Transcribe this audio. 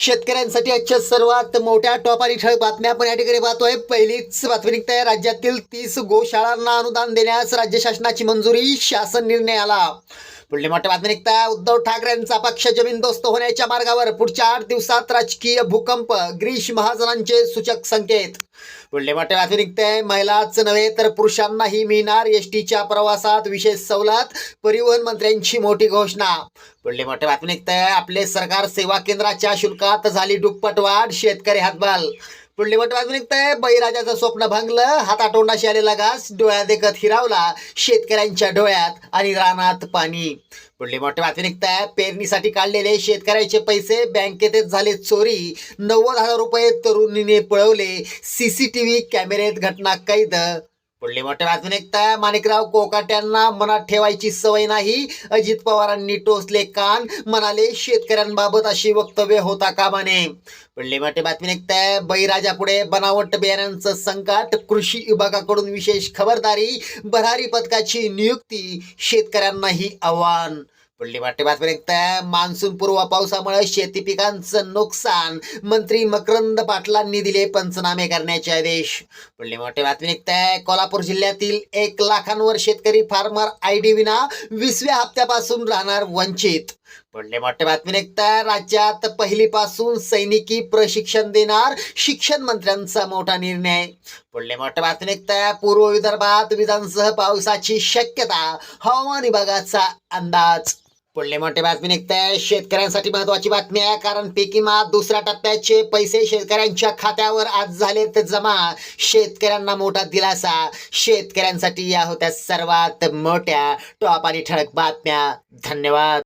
शेतकऱ्यांसाठी आजच्या सर्वात मोठ्या टॉप आणि ठळक बातम्या आपण या ठिकाणी पाहतोय. पहिलीच बातमी निघताय राज्यातील तीस गोशाळांना अनुदान देण्यास राज्य शासनाची मंजुरी शासन निर्णय आला. पुढली मोठ्या बातमी निघताय उद्धव ठाकरेंचा पक्ष जमीनदोस्त होण्याच्या मार्गावर पुढच्या आठ दिवसात राजकीय भूकंप ग्रीश महाजनांचे सूचक संकेत. पुढले मोठ्या बातमी निघताय महिलाच नव्हे तर पुरुषांनाही मिळणार एस टीच्या प्रवासात विशेष सवलत परिवहन मंत्र्यांची मोठी घोषणा. पुढले मोठे बातमी निघताय आपले सरकार सेवा केंद्राच्या शुल्कात झाली दुप्पट वाढ शेतकरी हातबाल. पुढली वाजून बातमी बळीराजाचं स्वप्न भांगलं हातातोंडाशी आलेला घास डोळ्या देखत हिरावला शेतकऱ्यांच्या डोळ्यात आणि रानात पाणी. पुढली मोठी बातमी निघताय पेरणीसाठी काढलेले शेतकऱ्याचे पैसे बँकेतच झाले चोरी. नव्वद हजार रुपये तरुणीने पळवले सीसीटीव्ही कॅमेऱ्यात घटना कैद. पुढली मोठे बातमी निघताय माणिकराव कोकाट्यांना मनात ठेवायची सवय नाही. अजित पवारांनी टोचले कान. म्हणाले शेतकऱ्यांबाबत अशी वक्तव्य होता का म्हणे पुढले मोठे बातमी निघताय. बळीराजा पुढे बनावट बियाण्यांचं संकट. कृषी विभागाकडून विशेष खबरदारी. भरारी पथकाची नियुक्ती. शेतकऱ्यांनाही आव्हान. पुढली मोठी बातमी मान्सून पूर्व पावसामुळे शेती पिकांचं नुकसान. मंत्री मकरंद पाटलांनी दिले पंचनामे करण्याचे आदेश. पुढली मोठी बातमी निघताय कोल्हापूर जिल्ह्यातील एक लाखांवर शेतकरी फार्मर आय डी विना वीसव्या हप्त्यापासून राहणार वंचित. पुढले मोठे बातमी निघताय राज्यात पहिलीपासून सैनिकी प्रशिक्षण देणार शिक्षण मंत्र्यांचा मोठा निर्णय. पुढले मोठे बातमी निघताय पूर्व विदर्भात विधानसह पावसाची शक्यता हवामान विभागाचा अंदाज. पुढले मोठे बातमी निघताय. शेतकऱ्यांसाठी महत्वाची बातमी आहे कारण पीक विमा दुसऱ्या टप्प्याचे पैसे शेतकऱ्यांच्या खात्यावर आज झाले तर जमा. शेतकऱ्यांना मोठा दिलासा. शेतकऱ्यांसाठी या होत्या सर्वात मोठ्या टॉप आणि ठळक बातम्या. धन्यवाद.